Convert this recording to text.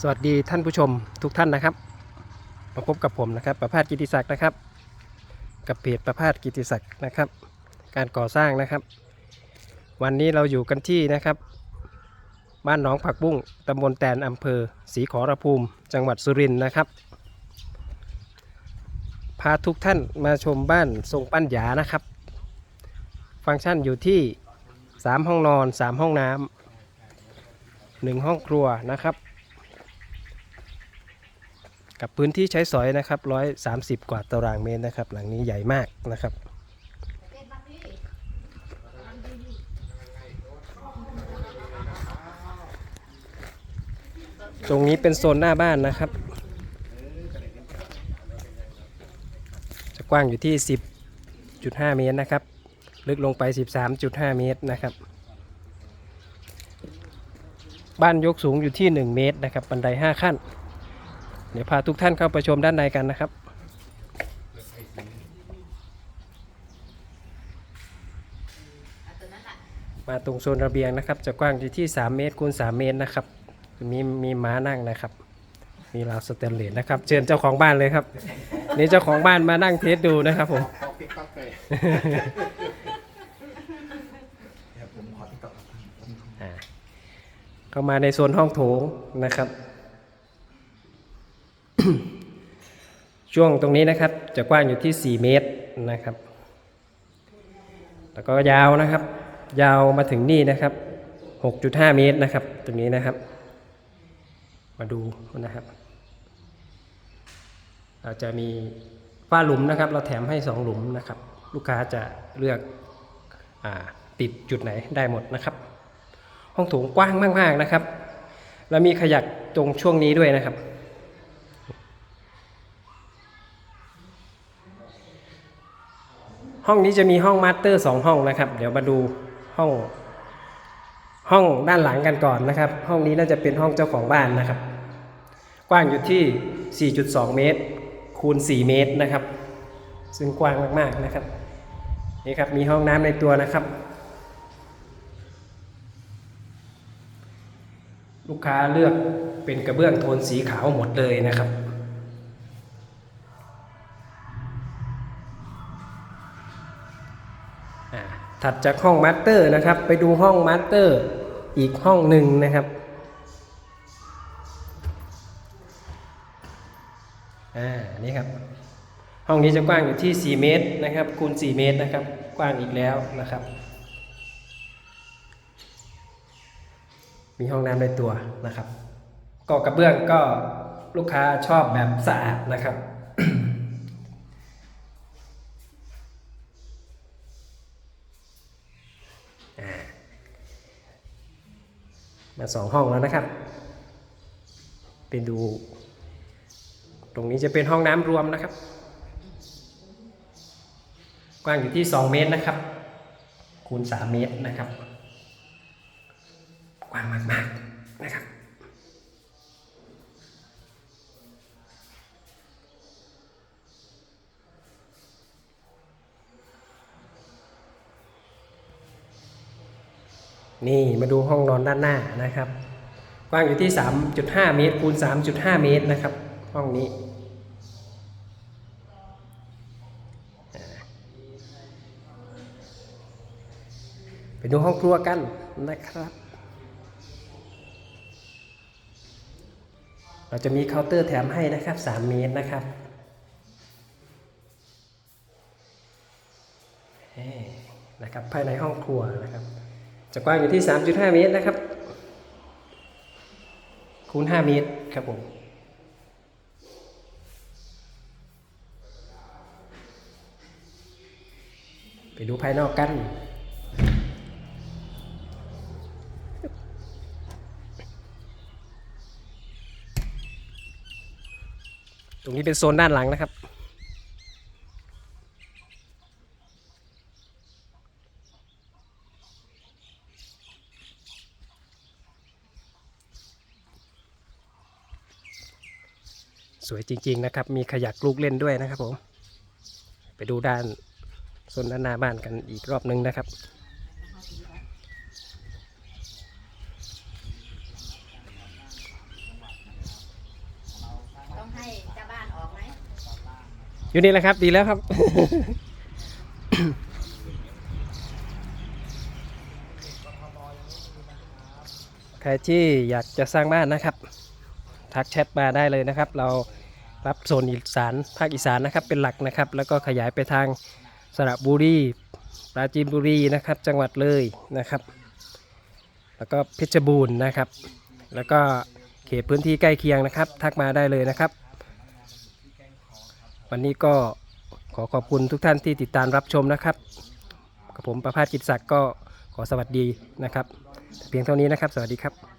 สวัสดีท่านผู้ชมทุกท่านนะครับ มาพบกับผมนะครับ ประภาสกิติศักดิ์นะครับ กับเพจประภาสกิติศักดิ์นะครับ การก่อสร้างนะครับ วันนี้เราอยู่กันที่นะครับ บ้านหนองผักบุ้งตำบลแตนอำเภอศรีขอรภูมิ จังหวัดสุรินทร์นะครับ พาทุกท่านมาชมบ้านทรงปั้นหยานะครับ ฟังก์ชันอยู่ที่ 3 ห้องนอน 3 ห้องน้ำหนึ่งห้องครัวนะครับ กับพื้นที่ใช้สอยนะครับ130กว่าตารางเมตรนะครับ หลังนี้ใหญ่มากนะครับตรงนี้เป็นโซนหน้าบ้านนะครับ จะกว้างอยู่ที่ 10.5 เมตรนะครับ ลึกลงไป 13.5 เมตรนะครับ บ้านยกสูงอยู่ที่ 1 เมตรนะครับ บันได 5 ขั้น เดี๋ยวพาทุกท่านเข้าไปชมด้านในกันนะครับ มาตรงโซนระเบียงนะครับ จะกว้างอยู่ที่ 3 เมตรคูณ3เมตรนะครับ มีมีม้านั่งนะครับ มีราวสแตนเลสนะครับ เชิญเจ้าของบ้านเลยครับ นี่เจ้าของบ้านมานั่งเทสดูนะครับผมติ๊กต๊อกเลยเดี๋ยวผมขอติ๊กต๊อกอ่าเข้ามาในโซนห้องโถงนะครับ ช่วงตรงนี้นะครับ จะกว้างอยู่ที่ 4 เมตรนะครับ แล้วก็ยาวนะครับ ยาวมาถึงนี่นะครับ 6.5 เมตรนะครับ ตรงนี้นะครับ มาดูนะครับ เราจะมีฝ้าหลุมนะครับ เราแถมให้ 2 หลุมนะครับ ลูกค้าจะเลือกอติดจุดไหนได้หมดนะครับ ห้องโถงกว้างมากๆนะครับ แล้วมีขยักตรงช่วงนี้ด้วยนะครับ ห้องนี้จะมีห้องมาสเตอร์สองห้องนะครับ เดี๋ยวมาดูห้อง ห้องด้านหลังกันก่อนนะครับ ห้องนี้น่าจะเป็นห้องเจ้าของบ้านนะครับ กว้างอยู่ที่ 4.2 เมตร คูณ 4 เมตรนะครับ ซึ่งกว้างมากๆนะครับ นี่ครับมีห้องน้ำในตัวนะครับลูกค้าเลือกเป็นกระเบื้องโทนสีขาวหมดเลยนะครับ ถัดจากห้องมาสเตอร์นะครับ ไปดูห้องมาสเตอร์อีกห้องหนึ่งนะครับอ่านี่ครับ ห้องนี้จะกว้างอยู่ที่ 4 เมตรนะครับคูณ 4 เมตรนะครับ กว้างอีกแล้วนะครับ มีห้องน้ำในตัวนะครับก่อกระเบื้องก็ลูกค้าชอบแบบสะอาดนะครับ มาสองห้องแล้วนะครับ ไปดู ตรงนี้จะเป็นห้องน้ำรวมนะครับ กว้างอยู่ที่ 2 เมตรนะครับ คูณ 3 เมตรนะครับ กว้างมากๆนะครับ นี่มาดูห้องนอนด้านหน้านะครับ กว้างอยู่ที่ 3.5 เมตรคูณ 3.5 เมตรนะครับ ห้องนี้ ไปดูห้องครัวกันนะครับ เราจะมีเคาน์เตอร์แถมให้นะครับ 3 เมตรนะครับเอ่นะครับภายในห้องครัวนะครับ จะกว้างอยู่ที่ 3.5 เมตรนะครับ คูณ 5 เมตรครับผมไปดูภายนอกกัน ตรงนี้เป็นโซนด้านหลังนะครับ วยจริง ๆ นะครับ มีขยักลูกเล่นด้วยนะครับผม ไปดูด้านโซนด้านหน้าบ้านกันอีกรอบนึงนะครับต้องให้เจ้าบ้านออกไหมอยู่นี่แหละครับ ดีแล้วครับ ใครที่อยากจะสร้างบ้านนะครับ ทักแชทมาได้เลยนะครับ เรา รับโซนอีสานภาคอีสานนะครับเป็นหลักนะครับ แล้วก็ขยายไปทางสระบุรีปราจีนบุรีนะครับ จังหวัดเลยนะครับ แล้วก็เพชรบูรณ์นะครับ แล้วก็เขตพื้นที่ใกล้เคียงนะครับ ทักมาได้เลยนะครับ วันนี้ก็ขอขอบคุณทุกท่านที่ติดตามรับชมนะครับกับผมประภาสกิจศักดิ์ก็ขอสวัสดีนะครับ เพียงเท่านี้นะครับ สวัสดีครับ